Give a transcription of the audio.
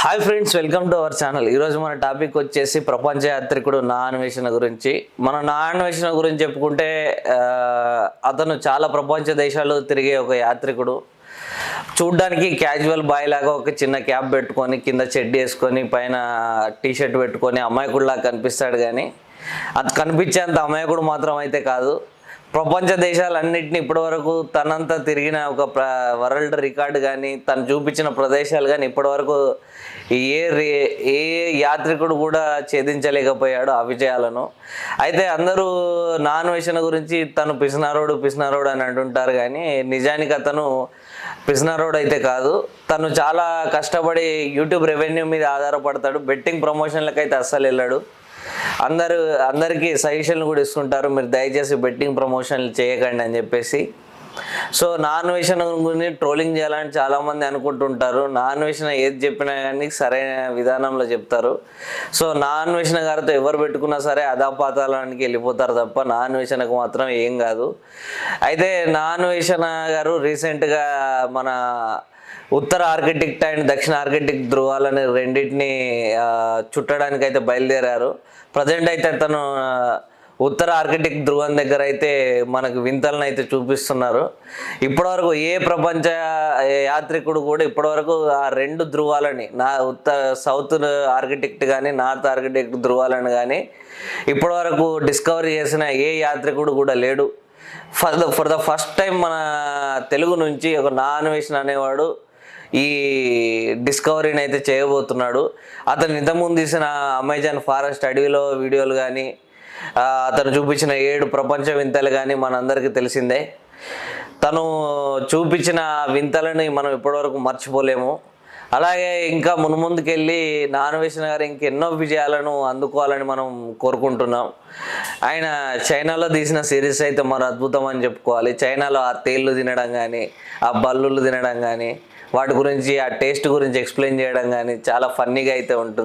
Hi friends welcome to our channel ఈరోజు మన topic వచ్చేసి ప్రపంచ యాత్రికుడు నా అన్వేషణ గురించి. మన నా అన్వేషణ గురించి చెప్పుకుంటే అతను చాలా ప్రపంచ దేశాలు తిరిగే ఒక యాత్రికుడు. చూడ్డానికి క్యాజువల్ బాయ్ లాగా ఒక చిన్న క్యాప్ పెట్టుకొని కింద చెడ్డీ వేసుకొని పైన టీషర్ట్ పెట్టుకొని అమాయకుడిలాగా కనిపిస్తాడు కానీ అది కనిపించేంత అమాయకుడు మాత్రం అయితే కాదు. ప్రపంచ దేశాలన్నింటినీ ఇప్పటివరకు తనంతా తిరిగిన ఒక వరల్డ్ రికార్డు కానీ తను చూపించిన ప్రదేశాలు కానీ ఇప్పటివరకు ఏ రే ఏ యాత్రికుడు కూడా ఛేదించలేకపోయాడు ఆ విజయాలను. అయితే అందరూ నాన్ వేషణ గురించి తను పిసినారోడు పిసినారోడు అని అంటుంటారు కానీ నిజానికి అతను పిసినారోడు అయితే కాదు. తను చాలా కష్టపడి యూట్యూబ్ రెవెన్యూ మీద ఆధారపడతాడు. బెట్టింగ్ ప్రమోషన్లకైతే అస్సలు వెళ్ళాడు. అందరూ అందరికీ సజెషన్లు కూడా ఇస్తుంటారు. మీరు దయచేసి బెట్టింగ్ ప్రమోషన్లు చేయకండి అని చెప్పేసి. సో నాన్ వేషన్ గురించి ట్రోలింగ్ చేయాలని చాలామంది అనుకుంటుంటారు. నాన్ వేషన్ ఏది చెప్పినా కానీ సరైన విధానంలో చెప్తారు. సో నాన్ వేషన్ గారితో ఎవరు పెట్టుకున్నా సరే అదాపాతాలానికి వెళ్ళిపోతారు తప్ప నాన్ వేషన్కు మాత్రం ఏం కాదు. అయితే నాన్ వేషణ గారు రీసెంట్గా మన ఉత్తర ఆర్కిటిక్ అండ్ దక్షిణ ఆర్కిటిక్ ధృవాలని రెండింటిని చుట్టడానికి అయితే బయలుదేరారు. ప్రజెంట్ అయితే తను ఉత్తర ఆర్కిటిక్ ధ్రువం దగ్గర అయితే మనకు వింతలను అయితే చూపిస్తున్నారు. ఇప్పటివరకు ఏ ప్రపంచ యాత్రికుడు కూడా ఇప్పటివరకు ఆ రెండు ధృవాలని నా ఉత్తర సౌత్ ఆర్కిటెక్ట్ కానీ నార్త్ ఆర్కిటెక్ట్ ధృవాలను కానీ ఇప్పటివరకు డిస్కవరీ చేసిన ఏ యాత్రికుడు కూడా లేడు. For the for the first time మన తెలుగు నుంచి ఒక నాన్ వేషన్ అనేవాడు ఈ డిస్కవరీని అయితే చేయబోతున్నాడు. అతను ఇంతకుముందు తీసిన అమెజాన్ ఫారెస్ట్ అడవిలో వీడియోలు కానీ అతను చూపించిన ఏడు ప్రపంచ వింతలు కానీ మనందరికీ తెలిసిందే. తను చూపించిన వింతలని మనం ఇప్పటివరకు మర్చిపోలేము. అలాగే ఇంకా మున్ముందుకెళ్ళి నానవేసిన గారు ఇంకెన్నో విజయాలను అందుకోవాలని మనం కోరుకుంటున్నాం. ఆయన చైనాలో తీసిన సిరీస్ అయితే మరి అద్భుతం అని చెప్పుకోవాలి. చైనాలో ఆ తేళ్ళు తినడం కానీ ఆ బల్లులు తినడం కానీ వాటి గురించి ఆ టేస్ట్ గురించి ఎక్స్ప్లెయిన్ చేయడం కానీ చాలా ఫన్నీగా అయితే ఉంటుంది.